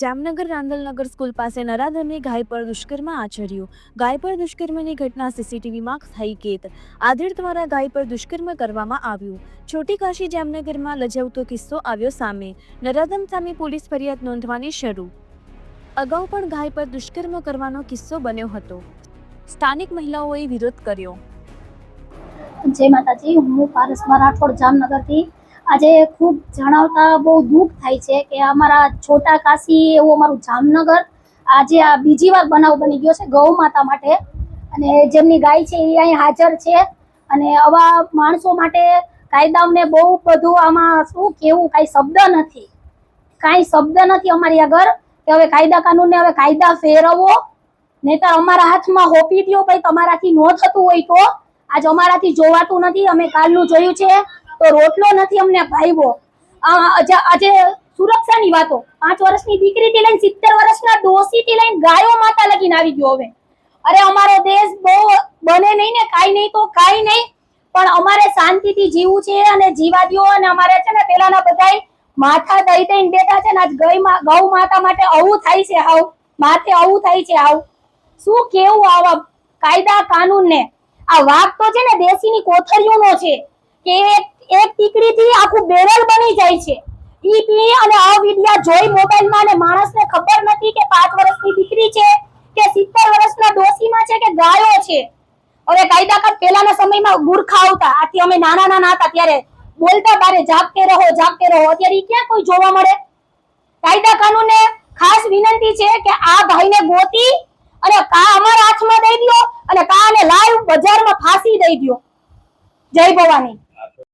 Jamnagar રાંદલનગર school પાસે નરાધમે ગાય પર દુષ્કર્મ આચર્યું. ગાય પર દુષ્કર્મની ઘટના સીસીટીવીમાં થઈ કેત આધેડ દ્વારા ગાય પર દુષ્કર્મ કરવામાં આવ્યું. છોટી કાશી જામનગરમાં લજાવતો કિસ્સો આવ્યો સામે. નરાધમ સામે પોલીસ ફરિયાદ નોંધવાની શરૂ. અગાઉ પણ ગાય પર દુષ્કર્મ કરવાનો કિસ્સો બન્યો હતો. સ્થાનિક મહિલાઓએ વિરોધ કર્યો. જય માતાજી, હું પારસમાં રાઠોડ જામનગરથી આજે ખૂબ જણાવતા બહુ દુઃખ થાય છે કે અમારા છોટા કાશી, એવું અમારું જામનગર, આજે આ બીજી વાર બનાવ બની ગયો છે ગૌ માતા માટે. અને જેમની ગાય છે એ અહીં હાજર છે. અને આવા માણસો માટે કાયદાઓને બહુ બધું આમાં શું કેવું કાંઈ શબ્દ નથી. કાંઈ શબ્દ નથી અમારી આગળ કે હવે કાયદા કાનૂનને હવે કાયદા ફેરવો નહીતર અમારા હાથમાં હોપી દો ભાઈ તમારાથી ન થતું હોય તો. આજ અમારાથી જોવાતું નથી, અમે કાલનું જોયું છે. તો રોટલો નથી અમને ભાઈવો. આજે સુરક્ષાની વાતો. પાંચ વર્ષની દીકરીથી લઈને સિત્તેર વર્ષના ડોસીથી લઈને ગાયો માતા લગીને આવી ગયો હવે. અરે અમારો દેશ બહુ બને નહીં ને, કાંઈ નહીં તો કાંઈ નહીં. પણ અમારે શાંતિથી જીવવું છે અને જીવા દ્યો અને અમારે છે ને પેલાના બધાય માથા દઈ દઈને બેઠા છે ને, આજ ગઈ ગૌ માતા માટે આવું થાય છે હાવ. માથે આવું થાય છે હાવ. શું કેવું આવા કાયદા કાનૂન ને આ વાઘ તો છે ને દેશીની કોથળીઓનો છે. કે એક ટીકડીથી આખું બેરલ બની જાય છે. ઈ પી અને આ વિડિયા જોઈ મોબાઈલમાં અને માણસને ખબર નથી કે પાંચ વર્ષની દીકરી છે, કે સિત્તેર વર્ષના ડોસીમાં છે, કે ગાયો છે. હવે કાયદાકાર પહેલાના સમયમાં ગુરખા આવતા. આથી અમે નાના નાના હતા ત્યારે બોલતા બારે, જાગતે રહો જાગતે રહો. અત્યારે ક્યાં કોઈ જોવા મળે? કાયદા કાનૂનને ખાસ વિનંતી છે કે આ ભાઈને ગોતી અને કા અમારા હાથમાં દઈ દ્યો અને કા આને લાઈવ બજારમાં ફાંસી દઈ દ્યો. જય ભવાની.